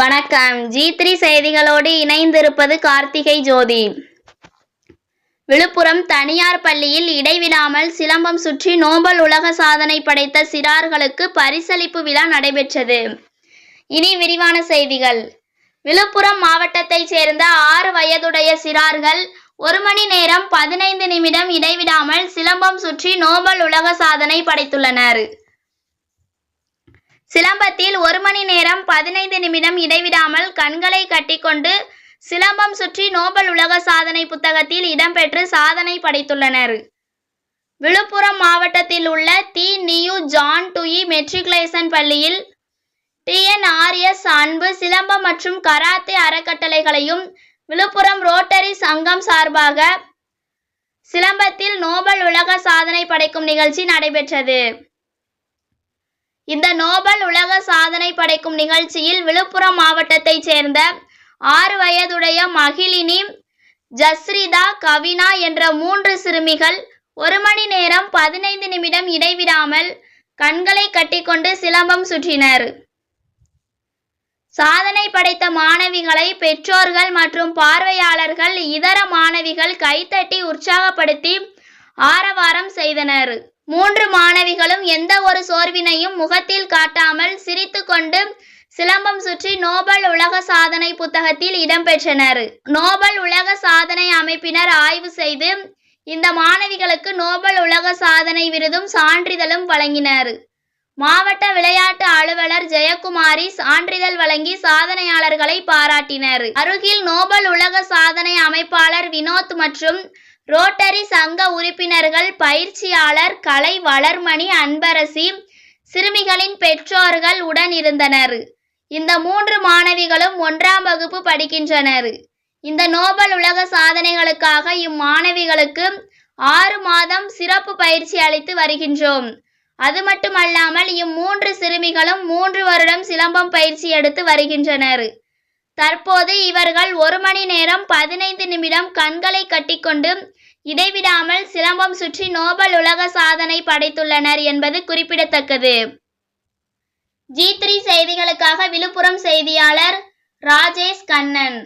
வணக்கம். G three செய்திகளோடு இணைந்திருப்பது கார்த்திகை ஜோதி. விழுப்புரம் தனியார் பள்ளியில் இடைவிடாமல் சிலம்பம் சுற்றி நோபல் உலக சாதனை படைத்த சிறார்களுக்கு பரிசளிப்பு விழா நடைபெற்றது. இனி விரிவான செய்திகள். விழுப்புரம் மாவட்டத்தைச் சேர்ந்த ஆறு வயதுடைய சிறார்கள் ஒரு மணி நேரம் பதினைந்து நிமிடம் இடைவிடாமல் சிலம்பம் சுற்றி நோபல் உலக சாதனை படைத்துள்ளனர். சிலம்பத்தில் ஒரு மணி நேரம் பதினைந்து நிமிடம் இடைவிடாமல் கண்களை கட்டிக்கொண்டு சிலம்பம் சுற்றி நோபல் உலக சாதனை புத்தகத்தில் இடம்பெற்று சாதனை படைத்துள்ளனர். விழுப்புரம் மாவட்டத்தில் உள்ள the. New John Dewey matriculation பள்ளியில் டிஎன்ஆர்எஸ் அன்பு சிலம்பம் மற்றும் கராத்தே அறக்கட்டளைகளையும் விழுப்புரம் ரோட்டரி சங்கம் சார்பாக சிலம்பத்தில் நோபல் உலக சாதனை படைக்கும் நிகழ்ச்சி நடைபெற்றது. இந்த நோபல் உலக சாதனை படைக்கும் நிகழ்ச்சியில் விழுப்புரம் மாவட்டத்தைச் சேர்ந்த ஆறு வயதுடைய மகிழினி ஜஸ்ரிதா கவினா என்ற மூன்று சிறுமிகள் ஒரு மணி நேரம் பதினைந்து நிமிடம் இடைவிடாமல் கண்களை கட்டிக்கொண்டு சிலம்பம் சுற்றினர். சாதனை படைத்த மாணவிகளை பெற்றோர்கள் மற்றும் பார்வையாளர்கள் இதர மாணவிகள் கைத்தட்டி உற்சாகப்படுத்தி ஆரவாரம் செய்தனர். மூன்று மாணவிகளும் எந்த ஒரு சோர்வினையும் முகத்தில் காட்டாமல் சிரித்து கொண்டு சிலம்பம் சுற்றி நோபல் உலக சாதனை புத்தகத்தில் இடம்பெற்றனர் நோபல் உலக சாதனை அமைப்பினர் ஆய்வு செய்து இந்த மாணவிகளுக்கு நோபல் உலக சாதனை விருதும் சான்றிதழும் வழங்கினர். மாவட்ட விளையாட்டு அலுவலர் ஜெயக்குமாரி சான்றிதழ் வழங்கி சாதனையாளர்களை பாராட்டினர். அருகில் நோபல் உலக சாதனை அமைப்பாளர் வினோத் மற்றும் ரோட்டரி சங்க உறுப்பினர்கள் பயிற்சியாளர் கலை வளர்மணி அன்பரசி சிறுமிகளின் பெற்றோர்கள் உடன் இருந்தனர். இந்த மூன்று மாணவிகளும் ஒன்றாம் வகுப்பு படிக்கின்றனர். இந்த நோபல் உலக சாதனைகளுக்காக இம்மாணவிகளுக்கு ஆறு மாதம் சிறப்பு பயிற்சி அளித்து வருகின்றோம். அது மட்டுமல்லாமல் இம்மூன்று சிறுமிகளும் மூன்று வருடம் சிலம்பம் பயிற்சி எடுத்து வருகின்றனர். தற்போது இவர்கள் ஒரு மணி நேரம் பதினைந்து நிமிடம் கண்களை கட்டிக்கொண்டு இடைவிடாமல் சிலம்பம் சுற்றி நோபல் உலக சாதனை படைத்துள்ளனர் என்பது குறிப்பிடத்தக்கது. ஜி த்ரீ செய்திகளுக்காக விழுப்புரம் செய்தியாளர் ராஜேஷ் கண்ணன்.